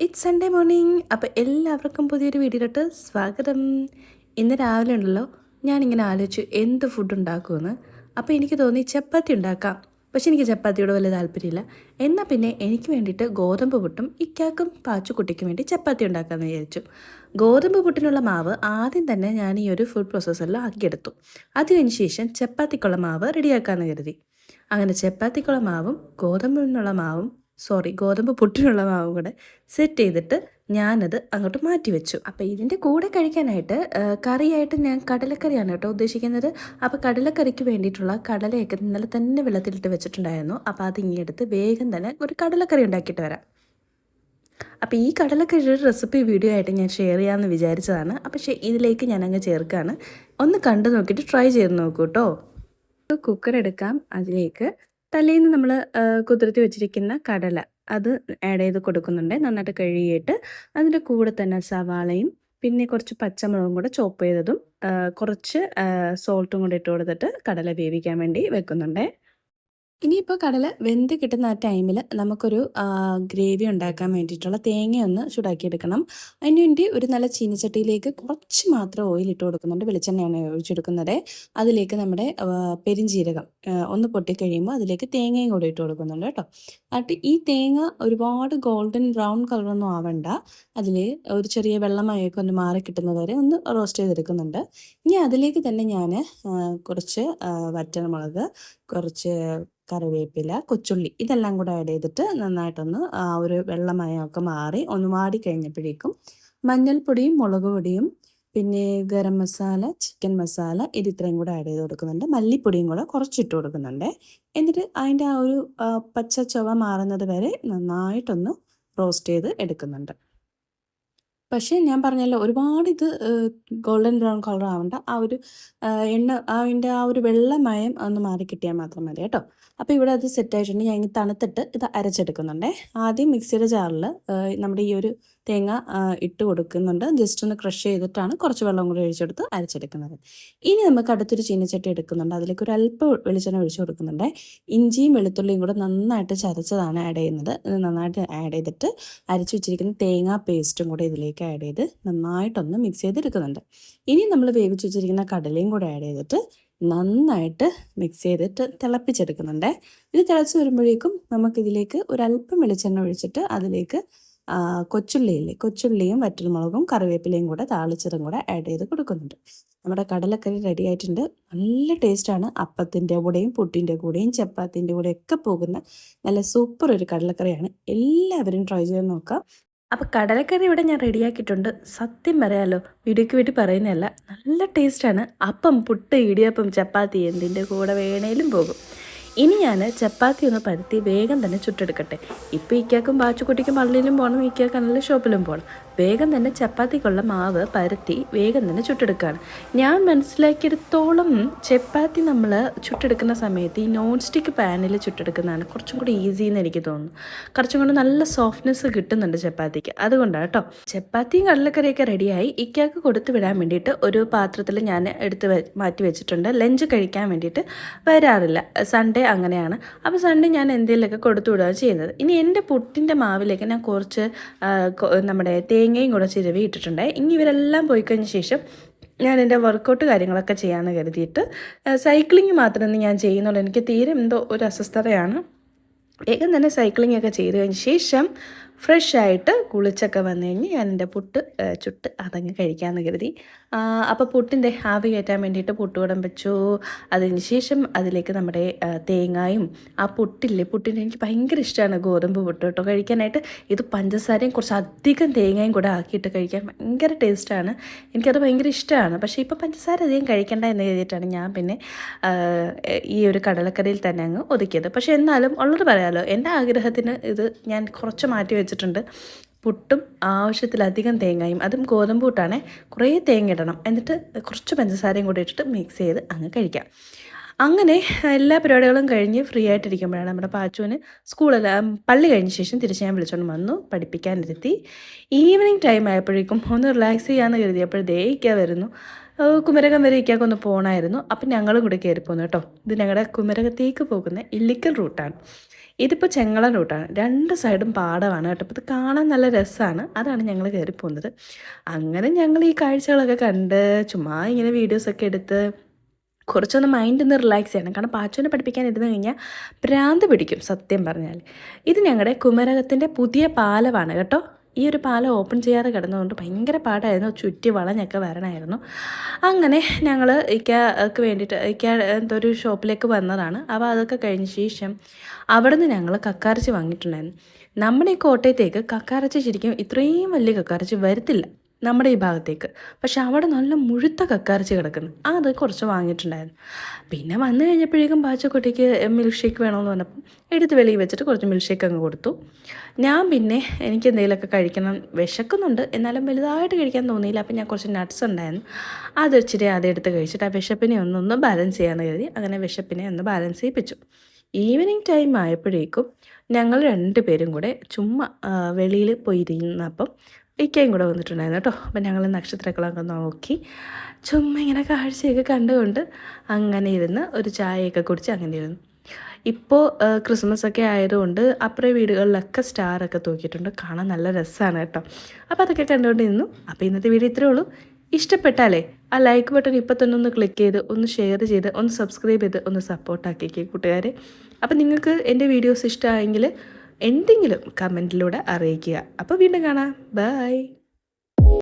Good Sunday morning അപ്പോൾ എല്ലാവർക്കും പുതിയൊരു വീഡിയോയിലോട്ട് സ്വാഗതം. ഇന്ന് രാവിലെ ഉണ്ടല്ലോ. ഞാനിങ്ങനെ ആലോചിച്ചു എന്ത് ഫുഡ് ഉണ്ടാക്കുമെന്ന്. അപ്പോൾ എനിക്ക് തോന്നി ചപ്പാത്തി ഉണ്ടാക്കാം. പക്ഷെ എനിക്ക് ചപ്പാത്തിയോട് വലിയ താല്പര്യമില്ല. എന്നാൽ പിന്നെ എനിക്ക് വേണ്ടിയിട്ട് ഗോതമ്പ് പുട്ടും ഇക്കാക്കും പാച്ചുക്കുട്ടിക്കും വേണ്ടി ചപ്പാത്തി ഉണ്ടാക്കാമെന്ന് വിചാരിച്ചു. ഗോതമ്പ് പുട്ടിനുള്ള മാവ് ആദ്യം തന്നെ ഞാൻ ഈ ഒരു ഫുഡ് പ്രോസസ്സറിൽ ആക്കിയെടുത്തു. അതിനു ശേഷം ചപ്പാത്തിക്കുള്ള മാവ് റെഡിയാക്കാമെന്ന് കരുതി. അങ്ങനെ ചപ്പാത്തിക്കുള്ള മാവും ഗോതമ്പിനുള്ള മാവും സോറി ഗോതമ്പ് പുട്ടിനുള്ള മാവും കൂടെ സെറ്റ് ചെയ്തിട്ട് ഞാനത് അങ്ങോട്ട് മാറ്റി വെച്ചു അപ്പോൾ ഇതിന്റെ കൂടെ കഴിക്കാനായിട്ട് കറിയായിട്ട് ഞാൻ കടലക്കറിയാണ് കേട്ടോ ഉദ്ദേശിക്കുന്നത്. അപ്പോൾ കടലക്കറിക്ക് വേണ്ടിയിട്ടുള്ള കടലയൊക്കെ ഇന്നലെ തന്നെ വെള്ളത്തിലിട്ട് വെച്ചിട്ടുണ്ടായിരുന്നു. അപ്പോൾ അത് ഇങ്ങെടുത്ത് വേഗം തന്നെ ഒരു കടലക്കറി ഉണ്ടാക്കിയിട്ട് വരാം. അപ്പോൾ ഈ കടലക്കറിയുടെ റെസിപ്പി വീഡിയോ ആയിട്ട് ഞാൻ ഷെയർ ചെയ്യാമെന്ന് വിചാരിച്ചതാണ്. ശേ ഇതിലേക്ക് ഞാൻ അങ്ങ് ചേർക്കുകയാണ്. ഒന്ന് കണ്ടു നോക്കിയിട്ട് ട്രൈ ചെയ്ത് നോക്കൂ കേട്ടോ. കുക്കർ എടുക്കാം. അതിലേക്ക് തലേന്ന് നമ്മൾ കുതിർത്തി വെച്ചിരിക്കുന്ന കടല. അത് ആഡ് ചെയ്ത് കൊടുക്കുന്നുണ്ട്. നന്നായിട്ട് കഴുകിയിട്ട് അതിന്റെ കൂടെ തന്നെ സവാളയും പിന്നെ കുറച്ച് പച്ചമുളകും കൂടെ ചോപ്പ് ചെയ്തതും കുറച്ച് സോൾട്ടും കൂടെ ഇട്ട് കൊടുത്തിട്ട് കടല വേവിക്കാൻ വേണ്ടി വെക്കുന്നുണ്ട്. ഇനിയിപ്പോൾ കടൽ വെന്ത് കിട്ടുന്ന ആ ടൈമിൽ നമുക്കൊരു ഗ്രേവി ഉണ്ടാക്കാൻ വേണ്ടിയിട്ടുള്ള തേങ്ങയൊന്ന് ചൂടാക്കിയെടുക്കണം. അതിന് വേണ്ടി ഒരു നല്ല ചീനച്ചട്ടിയിലേക്ക് കുറച്ച് മാത്രം ഓയിൽ ഇട്ട് കൊടുക്കുന്നുണ്ട്. വെളിച്ചെണ്ണയാണ് ഒഴിച്ചെടുക്കുന്നത്. അതിലേക്ക് നമ്മുടെ പെരിഞ്ചീരകം ഒന്ന് പൊട്ടിക്കഴിയുമ്പോൾ അതിലേക്ക് തേങ്ങയും കൂടെ ഇട്ട് കൊടുക്കുന്നുണ്ട് കേട്ടോ. എന്നിട്ട് ഈ തേങ്ങ ഒരുപാട് ഗോൾഡൻ ബ്രൗൺ കളറൊന്നും ആവണ്ട. അതിൽ ഒരു ചെറിയ വെള്ളമയൊക്കെ ഒന്ന് മാറി കിട്ടുന്നത് വരെ ഒന്ന് റോസ്റ്റ് ചെയ്തെടുക്കുന്നുണ്ട്. ഇനി അതിലേക്ക് തന്നെ ഞാൻ കുറച്ച് വറ്റൽ വറ്റൽമുളക് കുറച്ച് കറിവേപ്പില കൊച്ചുള്ളി ഇതെല്ലാം കൂടെ ആഡ് ചെയ്തിട്ട് നന്നായിട്ടൊന്ന് ആ ഒരു വെള്ളമയമൊക്കെ മാറി ഒന്ന് വാടി കഴിഞ്ഞപ്പോഴേക്കും മഞ്ഞൾപ്പൊടിയും മുളക് പൊടിയും പിന്നെ ഗരം മസാല ചിക്കൻ മസാല ഇത് ഇത്രയും കൂടെ ആഡ് ചെയ്ത് കൊടുക്കുന്നുണ്ട്. മല്ലിപ്പൊടിയും കൂടെ കുറച്ചിട്ട് കൊടുക്കുന്നുണ്ട്. എന്നിട്ട് അതിന്റെ ആ ഒരു പച്ച ചുവ മാറുന്നത് വരെ നന്നായിട്ടൊന്ന് റോസ്റ്റ് ചെയ്ത് എടുക്കുന്നുണ്ട്. പക്ഷേ ഞാൻ പറഞ്ഞല്ലോ ഒരുപാട് ഇത് ഗോൾഡൻ ബ്രൗൺ കളർ ആവണ്ട. ആ ഒരു എണ്ണ അതിന്റെ ആ ഒരു വെള്ളമയം ഒന്ന് മാറി കിട്ടിയാൽ മാത്രം മതി കേട്ടോ. അപ്പോൾ ഇവിടെ അത് സെറ്റ് ആയിട്ടുണ്ട്. ഞാൻ ഇനി തണുത്തിട്ട് ഇത് അരച്ചെടുക്കുന്നുണ്ടേ. ആദ്യം മിക്സിയുടെ ജാറിൽ നമ്മുടെ ഈ ഒരു തേങ്ങ ഇട്ട് കൊടുക്കുന്നുണ്ട്. ജസ്റ്റ് ഒന്ന് ക്രഷ് ചെയ്തിട്ടാണ് കുറച്ച് വെള്ളം കൂടി ഒഴിച്ചെടുത്ത് അരച്ചെടുക്കുന്നത്. ഇനി നമുക്ക് അടുത്തൊരു ചീനച്ചട്ടി എടുക്കുന്നുണ്ട്. അതിലേക്ക് ഒരു അല്പം വെളിച്ചെണ്ണ ഒഴിച്ചു കൊടുക്കുന്നുണ്ട്. ഇഞ്ചിയും വെളുത്തുള്ളിയും കൂടെ നന്നായിട്ട് ചതച്ചതാണ് ആഡ് ചെയ്യുന്നത്. ഇത് നന്നായിട്ട് ആഡ് ചെയ്തിട്ട് അരച്ചു വെച്ചിരിക്കുന്ന തേങ്ങാ പേസ്റ്റും കൂടെ ഇതിലേക്ക് ആഡ് ചെയ്ത് നന്നായിട്ടൊന്ന് മിക്സ് ചെയ്തെടുക്കുന്നുണ്ട്. ഇനി നമ്മൾ വേവിച്ച് വെച്ചിരിക്കുന്ന കടലയും കൂടെ ആഡ് ചെയ്തിട്ട് നന്നായിട്ട് മിക്സ് ചെയ്തിട്ട് തിളപ്പിച്ചെടുക്കുന്നുണ്ട്. ഇത് തിളച്ച് വരുമ്പോഴേക്കും നമുക്കിതിലേക്ക് ഒരല്പം വെളിച്ചെണ്ണ ഒഴിച്ചിട്ട് അതിലേക്ക് കൊച്ചുള്ളിയില്ലേ? കൊച്ചുള്ളിയും വറ്റൽമുളകും കറിവേപ്പിലയും കൂടെ താളിച്ചതും കൂടെ ആഡ് ചെയ്ത് കൊടുക്കുന്നുണ്ട്. നമ്മുടെ കടലക്കറി റെഡി ആയിട്ടുണ്ട്. നല്ല ടേസ്റ്റാണ് അപ്പത്തിന്റെ കൂടെയും പുട്ടിന്റെ കൂടെയും ചപ്പാത്തിന്റെ കൂടെ ഒക്കെ പോകുന്ന നല്ല സൂപ്പർ ഒരു കടലക്കറിയാണ്. എല്ലാവരും ട്രൈ ചെയ്ത് നോക്കാം. അപ്പോൾ കടലക്കറി ഇവിടെ ഞാൻ റെഡിയാക്കിയിട്ടുണ്ട് സത്യം പറയാമല്ലോ വീഡിയോയ്ക്ക് വേണ്ടി പറയുന്നതല്ല. നല്ല ടേസ്റ്റാണ് അപ്പം പുട്ട് ഇടിയപ്പം ചപ്പാത്തി എന്തിന്റെ കൂടെ വേണേലും പോകും. ഇനി ഞാൻ ചപ്പാത്തി ഒന്ന് പരത്തി വേഗം തന്നെ ചുട്ടെടുക്കട്ടെ. ഇപ്പോൾ ഇക്കാക്കും ബാച്ചുക്കുട്ടിക്കും പള്ളിയിലും പോകണം ഇക്കാക്ക് നല്ല ഷോപ്പിലും പോകണം വേഗം തന്നെ ചപ്പാത്തിക്കുള്ള മാവ് പരത്തി വേഗം തന്നെ ചുട്ടെടുക്കുകയാണ് ഞാൻ മനസ്സിലാക്കിയെടുത്തോളം ചപ്പാത്തി നമ്മൾ ചുട്ടെടുക്കുന്ന സമയത്ത് ഈ നോൺ സ്റ്റിക്ക് പാനിൽ ചുട്ടെടുക്കുന്നതാണ് കുറച്ചും കൂടി ഈസി എന്ന് എനിക്ക് തോന്നുന്നു. കുറച്ചും കൂടി നല്ല സോഫ്റ്റ്നെസ് കിട്ടുന്നുണ്ട് ചപ്പാത്തിക്ക്. അതുകൊണ്ടാണ് കേട്ടോ ചപ്പാത്തിയും കടലക്കറിയൊക്കെ റെഡിയായി. ഇക്കാക്ക് കൊടുത്തു വിടാൻ വേണ്ടിയിട്ട് ഒരു പാത്രത്തിൽ ഞാൻ എടുത്ത് മാറ്റി വെച്ചിട്ടുണ്ട്. ലഞ്ച് കഴിക്കാൻ വേണ്ടിയിട്ട് വരാറില്ല. സൺഡേ അങ്ങനെയാണ്. അപ്പോൾ സൺഡേ ഞാൻ എന്തെങ്കിലുമൊക്കെ കൊടുത്തു വിടുകയാണ് ചെയ്യുന്നത്. ഇനി എന്റെ പുട്ടിന്റെ മാവിലേക്ക് ഞാൻ കുറച്ച് നമ്മുടെ തേങ്ങയും കൂടെ ചിരവി ഇട്ടിട്ടുണ്ട്. ഇനി ഇവരെല്ലാം പോയി കഴിഞ്ഞ ശേഷം ഞാൻ എന്റെ വർക്കൗട്ട് കാര്യങ്ങളൊക്കെ ചെയ്യാമെന്ന് കരുതിയിട്ട് സൈക്ലിംഗ് മാത്രമേ ഞാൻ ചെയ്യുന്നുള്ളൂ. എനിക്ക് തീരെ എന്തോ ഒരു അസ്വസ്ഥതയാണ്. വേഗം തന്നെ സൈക്ലിംഗ് ഒക്കെ ചെയ്ത് കഴിഞ്ഞ ശേഷം ഫ്രഷ് ആയിട്ട് കുളിച്ചൊക്കെ വന്നു കഴിഞ്ഞ് ഞാൻ എന്റെ പുട്ട് ചുട്ട് അതങ്ങ് കഴിക്കാമെന്ന് കരുതി. അപ്പോൾ പുട്ടിന്റെ ആവി കയറ്റാൻ വേണ്ടിയിട്ട് പുട്ടുകൂടം വെച്ചു. അതിന് ശേഷം അതിലേക്ക് നമ്മുടെ തേങ്ങായും ആ പുട്ടില്ലേ പുട്ടിന്റെ എനിക്ക് ഭയങ്കര ഇഷ്ടമാണ് ഗോതമ്പ് പുട്ട് കേട്ടോ. കഴിക്കാനായിട്ട് ഇത് പഞ്ചസാരയും കുറച്ച് അധികം തേങ്ങയും കൂടെ ആക്കിയിട്ട് കഴിക്കാൻ ഭയങ്കര ടേസ്റ്റാണ്. എനിക്കത് ഭയങ്കര ഇഷ്ടമാണ് പക്ഷേ ഇപ്പോൾ പഞ്ചസാര അധികം കഴിക്കേണ്ട എന്ന് കരുതിയിട്ടാണ് ഞാൻ പിന്നെ ഈ ഒരു കടലക്കറിയിൽ തന്നെ അങ്ങ് ഒതുക്കിയത്. പക്ഷേ എന്നാലും ഉള്ളത് പറയാമല്ലോ എന്റെ ആഗ്രഹത്തിന് ഇത് ഞാൻ കുറച്ച് മാറ്റി വെച്ചിട്ടുണ്ട്. പുട്ടും ആവശ്യത്തിലധികം തേങ്ങയും അതും ഗോതമ്പ് പുട്ടാണേ കുറേ തേങ്ങ ഇടണം. എന്നിട്ട് കുറച്ച് പഞ്ചസാരയും കൂടി ഇട്ടിട്ട് മിക്സ് ചെയ്ത് അങ്ങ് കഴിക്കാം. അങ്ങനെ എല്ലാ പരിപാടികളും കഴിഞ്ഞ് ഫ്രീ ആയിട്ടിരിക്കുമ്പോഴാണ് നമ്മുടെ പാച്ചുവിന് സ്കൂളിൽ പള്ളി കഴിഞ്ഞ ശേഷം തിരിച്ച് ഞാൻ വിളിച്ചുകൊണ്ട് വന്നു പഠിപ്പിക്കാനിരുത്തി. ഈവനിങ് ടൈം ആയപ്പോഴേക്കും ഒന്ന് റിലാക്സ് ചെയ്യാമെന്ന് കരുതിയപ്പോൾ ദേഹിക്കാൻ വരുന്നു. കുമരകം വരെ ഇക്കാക്ക് ഒന്ന് പോകണമായിരുന്നു അപ്പം ഞങ്ങളും കൂടെ കയറി പോന്നു കേട്ടോ. ഇത് ഞങ്ങളുടെ കുമരകത്തേക്ക് പോകുന്ന ഇല്ലിക്കൽ റൂട്ടാണ് ഇതിപ്പോൾ ചെങ്ങളൻ റൂട്ടാണ് രണ്ട് സൈഡും പാടമാണ് കേട്ടോ. അപ്പോൾ ഇത് കാണാൻ നല്ല രസമാണ് അതാണ് ഞങ്ങൾ കയറി പോകുന്നത് അങ്ങനെ ഞങ്ങൾ ഈ കാഴ്ചകളൊക്കെ കണ്ട് ചുമ്മാ ഇങ്ങനെ വീഡിയോസൊക്കെ എടുത്ത് കുറച്ചൊന്ന് മൈൻഡ് ഒന്ന് റിലാക്സ് ചെയ്യണം. കാരണം പാച്ചുവിനെ പഠിപ്പിക്കാൻ ഇരുന്ന് കഴിഞ്ഞാൽ ഭ്രാന്ത് പിടിക്കും സത്യം പറഞ്ഞാൽ ഇത് ഞങ്ങളുടെ കുമരകത്തിന്റെ പുതിയ പാലമാണ് കേട്ടോ. ഈ ഒരു പാലം ഓപ്പൺ ചെയ്യാതെ കിടന്നതുകൊണ്ട് ഭയങ്കര പാടായിരുന്നു. ചുറ്റി വളഞ്ഞൊക്കെ വരണമായിരുന്നു അങ്ങനെ ഞങ്ങൾ ഇക്കക്ക് വേണ്ടിയിട്ട് ഇക്ക എന്തോ ഒരു ഷോപ്പിലേക്ക് വന്നതാണ്. അപ്പോൾ അതൊക്കെ കഴിഞ്ഞ ശേഷം അവിടുന്ന് ഞങ്ങൾ കക്കാറച്ചി വാങ്ങിയിട്ടുണ്ടായിരുന്നു. നമ്മുടെ ഈ കോട്ടയത്തേക്ക് കക്കാറച്ചി ശരിക്കും ഇത്രയും വലിയ കക്കാറച്ചി വരത്തില്ല. നമ്മുടെ ഈ ഭാഗത്തേക്ക്. പക്ഷെ അവിടെ നല്ല മുഴുത്ത കക്കാറച്ചി കിടക്കുന്നു. അത് കുറച്ച് വാങ്ങിയിട്ടുണ്ടായിരുന്നു. പിന്നെ വന്നു കഴിഞ്ഞപ്പോഴേക്കും പാച്ചക്കുട്ടിക്ക് മിൽക്ക് ഷേക്ക് വേണമെന്ന് പറഞ്ഞപ്പം എടുത്ത് വെളിയിൽ വെച്ചിട്ട് കുറച്ച് മിൽക്ക് ഷേക്ക് അങ്ങ് കൊടുത്തു. ഞാൻ പിന്നെ എനിക്ക് എന്തെങ്കിലുമൊക്കെ കഴിക്കണം വിശക്കുന്നുണ്ട്. എന്നാലും വലുതായിട്ട് കഴിക്കാൻ തോന്നിയില്ല. അപ്പം ഞാൻ കുറച്ച് നട്ട്സ് ഉണ്ടായിരുന്നു. അത് ഇച്ചിരി അതെടുത്ത് കഴിച്ചിട്ട് ആ വിശപ്പിനെ ഒന്നൊന്ന് ബാലൻസ് ചെയ്യാമെന്ന് കരുതി അങ്ങനെ വിശപ്പിനെ ഒന്ന് ബാലൻസ് ചെയ്യിപ്പിച്ചു. ഈവനിങ് ടൈം ആയപ്പോഴേക്കും ഞങ്ങൾ രണ്ടുപേരും കൂടെ ചുമ്മാ വെളിയിൽ പോയിരുന്നപ്പം ഇക്കയും കൂടെ വന്നിട്ടുണ്ടായിരുന്നു കേട്ടോ. അപ്പം ഞങ്ങൾ നക്ഷത്രങ്ങളൊക്കെ നോക്കി. ചുമ്മാ ഇങ്ങനെ കാഴ്ചയൊക്കെ കണ്ടുകൊണ്ട് അങ്ങനെ ഇരുന്ന് ഒരു ചായയൊക്കെ കുടിച്ച് അങ്ങനെ ഇരുന്നു. ഇപ്പോൾ ക്രിസ്മസ് ഒക്കെ ആയതുകൊണ്ട് അപ്പുറേ വീടുകളിലൊക്കെ സ്റ്റാറൊക്കെ തൂക്കിയിട്ടുണ്ട്. കാണാൻ നല്ല രസമാണ് കേട്ടോ. അപ്പോൾ അതൊക്കെ കണ്ടുകൊണ്ട് ഇരുന്നു. അപ്പോൾ ഇന്നത്തെ വീഡിയോ ഇത്രേ ഉള്ളൂ. ഇഷ്ടപ്പെട്ടാലേ ആ ലൈക്ക് ബട്ടൺ ഇപ്പോൾ തന്നെ ഒന്ന് ക്ലിക്ക് ചെയ്ത് ഒന്ന് ഷെയർ ചെയ്ത് ഒന്ന് സബ്സ്ക്രൈബ് ചെയ്ത് ഒന്ന് സപ്പോർട്ടാക്കിക്കേ കൂട്ടുകാരെ. അപ്പം നിങ്ങൾക്ക് എന്റെ വീഡിയോസ് ഇഷ്ടമായെങ്കിൽ എന്തെങ്കിലും കമന്റിലൂടെ അറിയിക്കുക. അപ്പോൾ വീണ്ടും കാണാം. ബൈ.